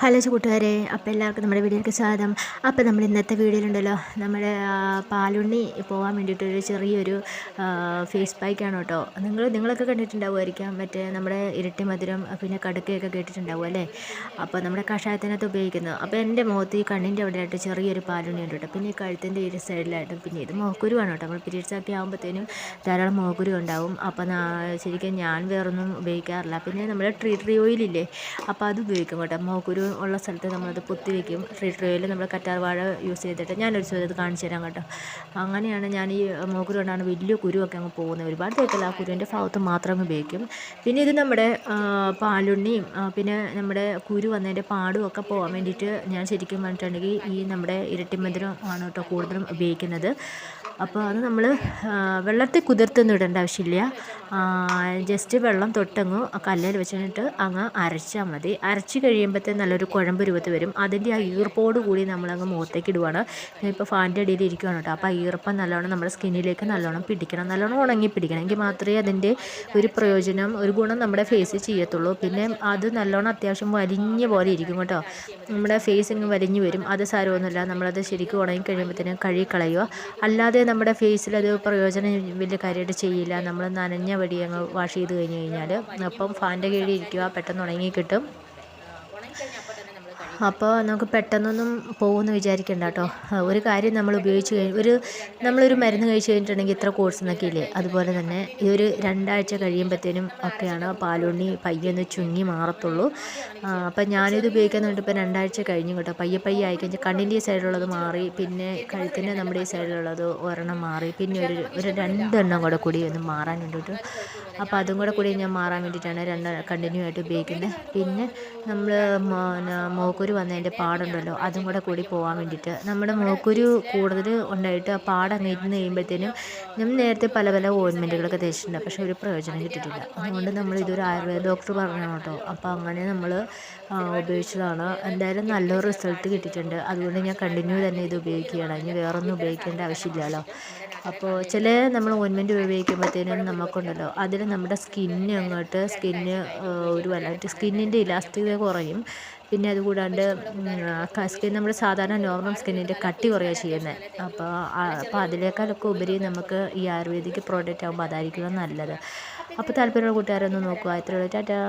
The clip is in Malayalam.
ഹലോ കൂട്ടുകാരെ അപ്പോൾ എല്ലാവർക്കും നമ്മുടെ വീഡിയോയിലേക്ക് സ്വാഗതം. അപ്പോൾ നമ്മൾ ഇന്നത്തെ വീഡിയോയിലുണ്ടല്ലോ നമ്മുടെ പാലുണ്ണി പോകാൻ വേണ്ടിയിട്ടൊരു ചെറിയൊരു ഫേസ് പാക്കാണ് കേട്ടോ. നിങ്ങൾ നിങ്ങളൊക്കെ കണ്ടിട്ടുണ്ടാവുമായിരിക്കാം. മറ്റേ നമ്മുടെ ഇരട്ടി മധുരം പിന്നെ കടുക്കയൊക്കെ കേട്ടിട്ടുണ്ടാവും അല്ലേ? അപ്പോൾ നമ്മുടെ കഷായത്തിനകത്ത് ഉപയോഗിക്കുന്നു. അപ്പോൾ എന്റെ മുഖത്ത് ഈ കണ്ണിന്റെ അവിടെയായിട്ട് ചെറിയൊരു പാലുണ്ണി ഉണ്ട് കേട്ടോ. പിന്നെ ഈ കഴുത്തിന്റെ ഇരു സൈഡിലായിട്ടും പിന്നെ ഇത് മോക്കുരുവാണ് കേട്ടോ. നമ്മൾ പീരീഡ്സ് ഒക്കെ ആകുമ്പോഴത്തേനും ധാരാളം മോക്കുരു ഉണ്ടാവും. അപ്പോൾ ശരിക്കും ഞാൻ വേറൊന്നും ഉപയോഗിക്കാറില്ല. പിന്നെ നമ്മുടെ ട്രീ ട്രീ ഓയിലില്ലേ? അപ്പോൾ അത് ഉപയോഗിക്കും കേട്ടോ. മോക്കുരു ഉള്ള സ്ഥലത്ത് നമ്മളത് പൊത്തി വയ്ക്കും ട്രീ നമ്മൾ കറ്റാർ വാഴ യൂസ് ചെയ്തിട്ട് ഞാനൊരു ദിവസം ഇത് കാണിച്ചു തരാം കേട്ടോ. അങ്ങനെയാണ് ഞാൻ ഈ മോക്കുരു കൊണ്ടാണ് വലിയ കുരുവൊക്കെ അങ്ങ് പോകുന്നത്. ഒരുപാട് തേക്കല്ല ആ കുരുവിന്റെ ഭാഗത്ത് മാത്രം ഉപയോഗിക്കും. പിന്നെ ഇത് നമ്മുടെ പാലുണ്ണിയും പിന്നെ നമ്മുടെ കുരു വന്നതിന്റെ പാടും ഒക്കെ പോകാൻ വേണ്ടിയിട്ട് ഞാൻ ശരിക്കും പറഞ്ഞിട്ടുണ്ടെങ്കിൽ ഈ നമ്മുടെ ഇരട്ടിമധുരം ആണ് കേട്ടോ കൂടുതലും ഉപയോഗിക്കുന്നത്. അപ്പോൾ അത് നമ്മൾ വെള്ളത്തിൽ കുതിർത്തൊന്നും ഇടേണ്ട ആവശ്യമില്ല. ജസ്റ്റ് വെള്ളം തൊട്ടങ്ങ് കല്ലിൽ വെച്ചിട്ട് അങ്ങ് അരച്ചാൽ മതി. അരച്ച് കഴിയുമ്പോഴത്തേ നല്ലൊരു കുഴമ്പ് രൂപത്തിൽ വരും. അതിന്റെ ആ ഈർപ്പോട് കൂടി നമ്മളങ്ങ് മുഖത്തേക്ക് ഇടുവാണ്. ഇപ്പോൾ ഫാന്റെ അടിയിൽ ഇരിക്കുകയാണ് കേട്ടോ. അപ്പോൾ ആ ഈർപ്പം നല്ലോണം നമ്മുടെ സ്കിന്നിലേക്ക് നല്ലോണം പിടിക്കണം. നല്ലോണം ഉണങ്ങി പിടിക്കണം. എങ്കിൽ മാത്രമേ അതിന്റെ ഒരു പ്രയോജനം ഒരു ഗുണം നമ്മുടെ ഫേസിൽ ചെയ്യത്തുള്ളൂ. പിന്നെ അത് നല്ലോണം അത്യാവശ്യം വലിഞ്ഞ പോലെ ഇരിക്കും കേട്ടോ. നമ്മുടെ ഫേസ് ഇങ്ങ് വലിഞ്ഞു വരും. അത് സാരമൊന്നുമില്ല. നമ്മളത് ശരിക്കും ഉണങ്ങി കഴിയുമ്പോഴത്തേനും കഴുകിക്കളയുക. അല്ലാതെ നമ്മുടെ ഫേസിൽ അത് പ്രയോജനം വലിയ കാര്യമായിട്ട് ചെയ്യില്ല. നമ്മൾ നനഞ്ഞ വടി അങ്ങ് വാഷ് ചെയ്ത് കഴിഞ്ഞ് കഴിഞ്ഞാൽ അപ്പം ഫാന്റെ കീഴിൽ ഇരിക്കുക. പെട്ടെന്ന് ഉണങ്ങി കിട്ടും. അപ്പോൾ നമുക്ക് പെട്ടെന്നൊന്നും പോകുമെന്ന് വിചാരിക്കേണ്ട കേട്ടോ. ഒരു കാര്യം നമ്മൾ ഉപയോഗിച്ച് കഴിഞ്ഞ് ഒരു നമ്മളൊരു മരുന്ന് കഴിച്ച് കഴിഞ്ഞിട്ടുണ്ടെങ്കിൽ ഇത്ര കോഴ്സ് എന്നൊക്കെ ഇല്ലേ? അതുപോലെ തന്നെ ഈ ഒരു രണ്ടാഴ്ച കഴിയുമ്പോഴത്തേനും ഒക്കെയാണ് പാലുണ്ണി പയ്യൊന്ന് ചുങ്ങി മാറത്തുള്ളൂ. അപ്പം ഞാനിത് ഉപയോഗിക്കാൻ വേണ്ടി ഇപ്പോൾ രണ്ടാഴ്ച കഴിഞ്ഞു കേട്ടോ. പയ്യെ പയ്യെ ആയിക്കഴിഞ്ഞാൽ കണ്ണിന്റെ ഈ സൈഡിലുള്ളത് മാറി പിന്നെ കഴുത്തിന്റെ നമ്മുടെ ഈ സൈഡിലുള്ളത് ഒരെണ്ണം മാറി പിന്നെ ഒരു ഒരു രണ്ടെണ്ണം കൂടെ കൂടി ഒന്ന് മാറാൻ കേട്ടോ. അപ്പോൾ അതും കൂടെ കൂടി ഞാൻ മാറാൻ വേണ്ടിയിട്ടാണ് രണ്ട് കണ്ടിന്യൂ ആയിട്ട് ഉപയോഗിക്കുന്നത്. പിന്നെ നമ്മൾ മോക്കുരു വന്നതിന്റെ പാടുണ്ടല്ലോ അതും കൂടെ കൂടി പോകാൻ വേണ്ടിയിട്ട്. നമ്മുടെ മോക്കുരു കൂടുതൽ ഉണ്ടായിട്ട് ആ പാടങ്ങ് ഇരുന്ന് കഴിയുമ്പോഴത്തേനും നമ്മൾ നേരത്തെ പല പല ഓയിൻമെന്റുകളൊക്കെ തേച്ചിട്ടുണ്ട്. പക്ഷേ ഒരു പ്രയോജനം കിട്ടിയിട്ടില്ല. അതുകൊണ്ട് നമ്മൾ ഇതൊരു ആയുർവേദ ഡോക്ടർ പറഞ്ഞു കേട്ടോ. അപ്പോൾ അങ്ങനെ നമ്മൾ ഉപയോഗിച്ചതാണ്. എന്തായാലും നല്ലൊരു റിസൾട്ട് കിട്ടിയിട്ടുണ്ട്. അതുകൊണ്ട് ഞാൻ കണ്ടിന്യൂ തന്നെ ഇത് ഉപയോഗിക്കുകയാണ്. ഇനി വേറൊന്നും ഉപയോഗിക്കേണ്ട ആവശ്യമില്ലല്ലോ. അപ്പോൾ ചില നമ്മൾ ഓയിൻമെന്റ് ഉപയോഗിക്കുമ്പോഴത്തേനും നമുക്കുണ്ടല്ലോ അതിൽ നമ്മുടെ സ്കിന്ന് അങ്ങോട്ട് സ്കിന്ന് ഒരു വല്ലാണ്ട് സ്കിന്നിന്റെ ഇലാസ്റ്റികത കുറയും. പിന്നെ അതുകൂടാണ്ട് സ്കിൻ നമ്മൾ സാധാരണ നോർമൽ സ്കിന്നിന്റെ കട്ടി കുറയുക ചെയ്യുന്നത് അപ്പോൾ അപ്പോൾ അതിനേക്കാളൊക്കെ ഉപരി നമുക്ക് ഈ ആയുർവേദിക് പ്രോഡക്റ്റ് ആകുമ്പോൾ അതായിരിക്കും നല്ലത്. അപ്പോൾ താല്പര്യമുള്ള കൂട്ടുകാരൊന്ന് നോക്കുക ഇത്രയുള്ളൂ ടാറ്റാ.